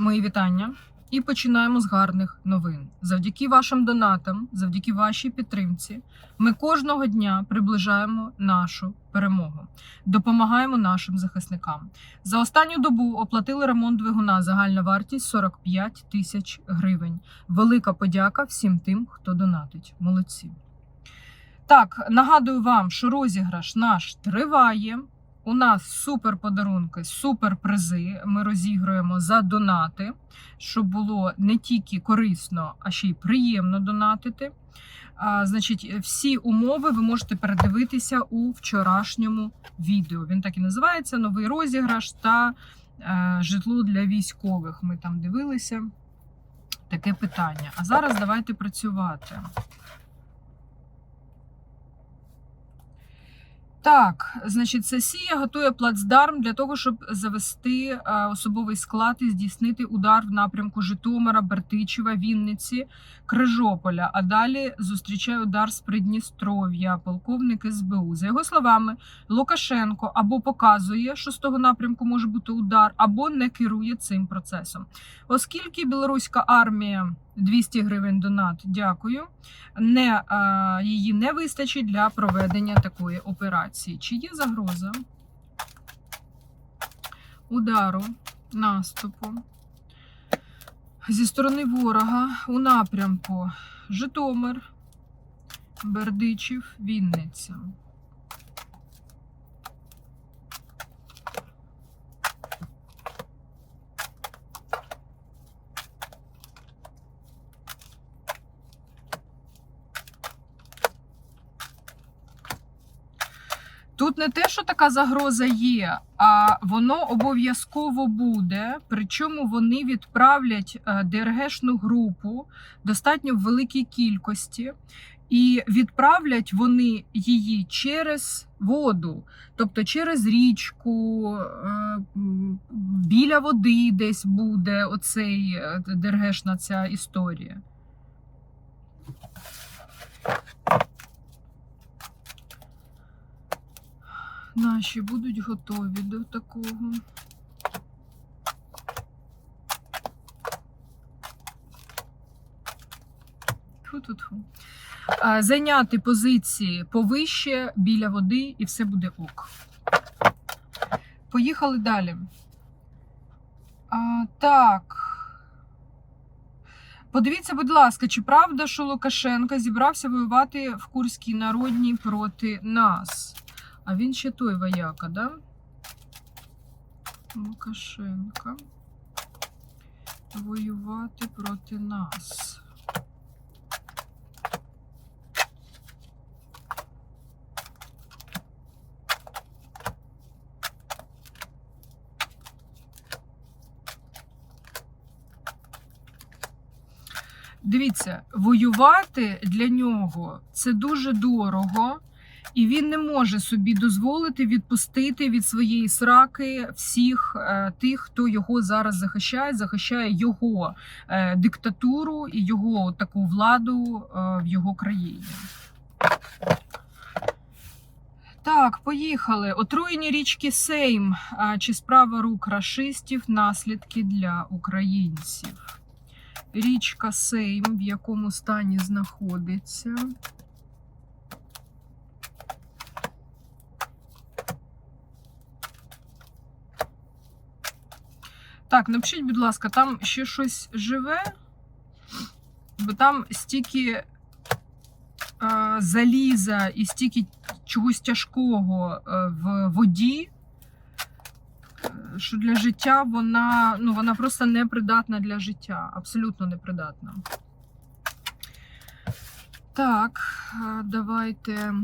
Мої вітання. І починаємо з гарних новин. Завдяки вашим донатам, завдяки вашій підтримці, ми кожного дня приближаємо нашу перемогу, допомагаємо нашим захисникам. За останню добу оплатили ремонт двигуна. Загальна вартість 45 тисяч гривень. Велика подяка всім тим, хто донатить. Молодці. Так, нагадую вам, що розіграш наш триває. У нас супер подарунки, супер призи. Ми розігруємо за донати, щоб було не тільки корисно, а ще й приємно донатити. А, значить, всі умови ви можете передивитися у вчорашньому відео. Він так і називається: новий розіграш та е, житло для військових. Ми там дивилися таке питання. А зараз давайте працювати. Так, значить, сесія готує плацдарм для того, щоб завести е, особовий склад і здійснити удар в напрямку Житомира, Бертичева, Вінниці, Крижополя. А далі зустрічає удар з Придністров'я, полковник СБУ. За його словами, Лукашенко або показує, що з того напрямку може бути удар, або не керує цим процесом. Оскільки білоруська армія 200 гривень донат, дякую. Не е, її не вистачить для проведення такої операції. Чи є загроза удару, наступу зі сторони ворога у напрямку Житомир, Бердичів, Вінниця? Тут не те, що така загроза є, а воно обов'язково буде. Причому вони відправлять е, ДРГшну групу достатньо в великій кількості, і відправлять вони її через воду, тобто через річку, е, біля води десь буде оцей е, ДРГшна ця історія. Наші будуть готові до такого. А, Зайняти позиції повище біля води, і все буде ок. Поїхали далі. А, так. Подивіться, будь ласка, чи правда, що Лукашенко зібрався воювати в Курській народній проти нас? А він ще той вояка, да? Лукашенка. Воювати проти нас. Дивіться, воювати для нього це дуже дорого. І він не може собі дозволити відпустити від своєї сраки всіх е, тих, хто його зараз захищає, захищає його е, диктатуру і його таку владу е, в його країні. Так, поїхали. Отруєні річки Сейм. А, Чи справа рук рашистів наслідки для українців? Річка Сейм, в якому стані знаходиться. Так, напишіть, будь ласка, там ще щось живе, бо там стільки е, заліза і стільки чогось тяжкого е, в воді, е, що для життя вона, ну, вона просто непридатна для життя. Абсолютно непридатна. Так, е, давайте.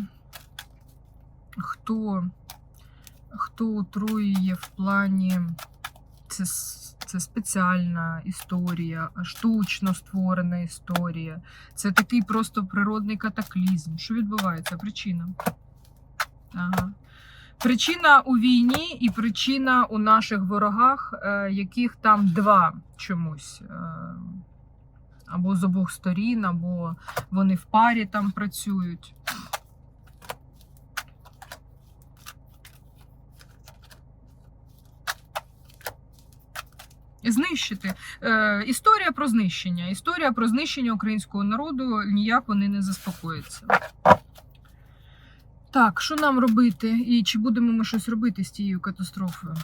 Хто, хто отруює в плані це, це спеціальна історія, штучно створена історія. Це такий просто природний катаклізм. Що відбувається? Причина. Ага. Причина у війні і причина у наших ворогах, е, яких там два чомусь. Е, або з обох сторін, або вони в парі там працюють. Знищити. Е, історія про знищення. Історія про знищення українського народу ніяк вони не заспокоїться. Так, що нам робити? І чи будемо ми щось робити з тією катастрофою?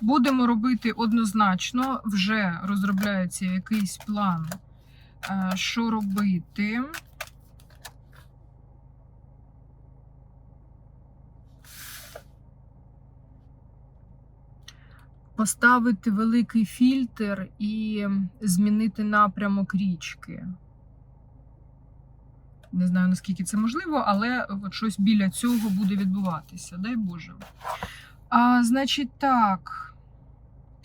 Будемо робити однозначно, вже розробляється якийсь план, е, що робити. Поставити великий фільтр і змінити напрямок річки. Не знаю, наскільки це можливо, але от щось біля цього буде відбуватися. Дай Боже. А, Значить, так.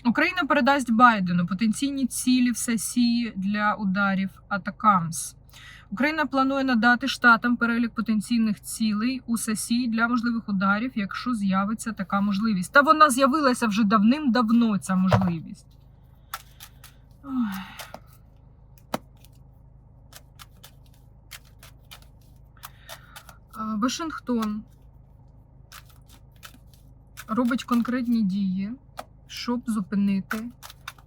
Україна передасть Байдену потенційні цілі в сесії для ударів Атакамс. Україна планує надати штатам перелік потенційних цілей у сесії для можливих ударів, якщо з'явиться така можливість. Та вона з'явилася вже давним-давно, ця можливість. Ой. Вашингтон робить конкретні дії, щоб зупинити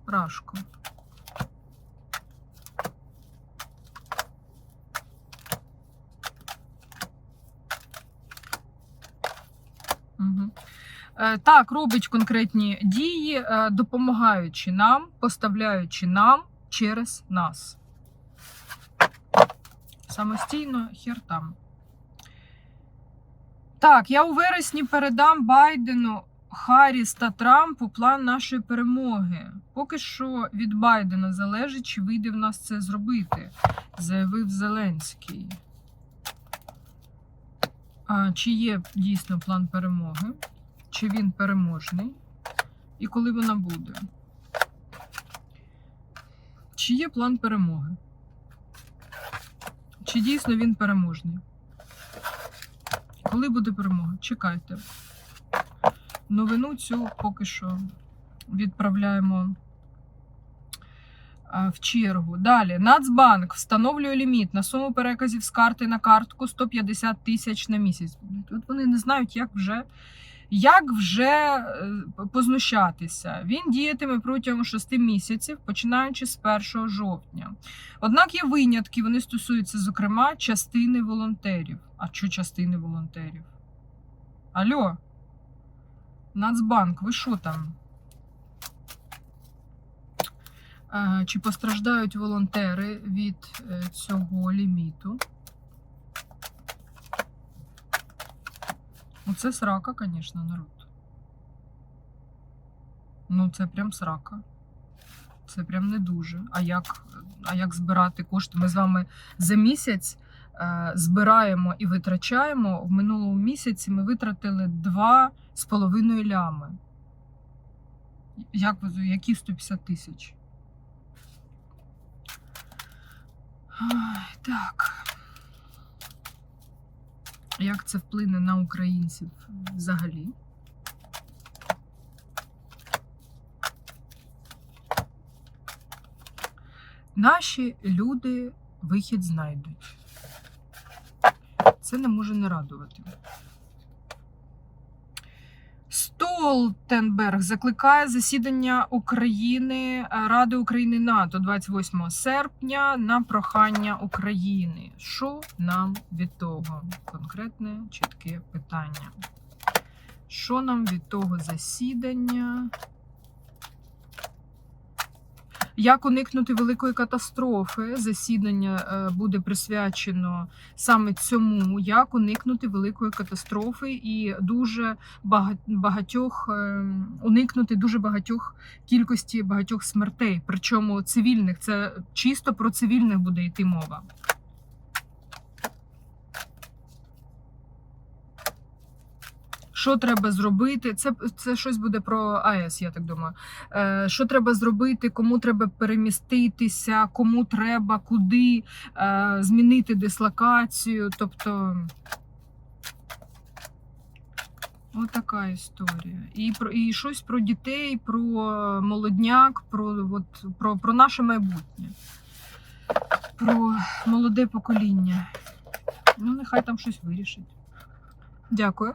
Рашку. Так, робить конкретні дії, е, допомагаючи нам, поставляючи нам через нас. Самостійно хер там. Так, я у вересні передам Байдену, Харріс та Трампу план нашої перемоги. Поки що від Байдена залежить, чи вийде в нас це зробити, заявив Зеленський. А, Чи є дійсно план перемоги? Чи він переможний? І коли вона буде? Чи є план перемоги? Чи дійсно він переможний? Коли буде перемога? Чекайте. Новину цю поки що відправляємо в чергу. Далі. Нацбанк встановлює ліміт на суму переказів з карти на картку 150 тисяч на місяць. От вони не знають, як вже. Як вже е, познущатися? Він діятиме протягом 6 місяців, починаючи з 1 жовтня. Однак є винятки, вони стосуються, зокрема, частини волонтерів. А що частини волонтерів? Алло, Нацбанк, ви що там? Е, Чи постраждають волонтери від е, цього ліміту? Ну, це срака, звісно, народ. Ну, це прям срака. Це прям не дуже. А як, а як збирати кошти? Ми з вами за місяць е, збираємо і витрачаємо. В минулому місяці ми витратили 2,5 лями. Як ви які 150 тисяч? Так. Як це вплине на українців взагалі? Наші люди вихід знайдуть. Це не може не радувати. Столтенберг закликає засідання України Ради України НАТО 28 серпня на прохання України. Що нам від того? Конкретне чітке питання. Що нам від того засідання? Як уникнути великої катастрофи? Засідання е, буде присвячено саме цьому, як уникнути великої катастрофи і дуже бага- багатьох е, уникнути дуже багатьох кількості багатьох смертей. Причому цивільних це чисто про цивільних буде йти мова. Що треба зробити? Це, це щось буде про АЕС, я так думаю. Е, що треба зробити, кому треба переміститися, кому треба куди е, змінити дислокацію. Тобто отака історія. І про і щось про дітей, про молодняк, про, от, про, про наше майбутнє, про молоде покоління. Ну, нехай там щось вирішить. Дякую.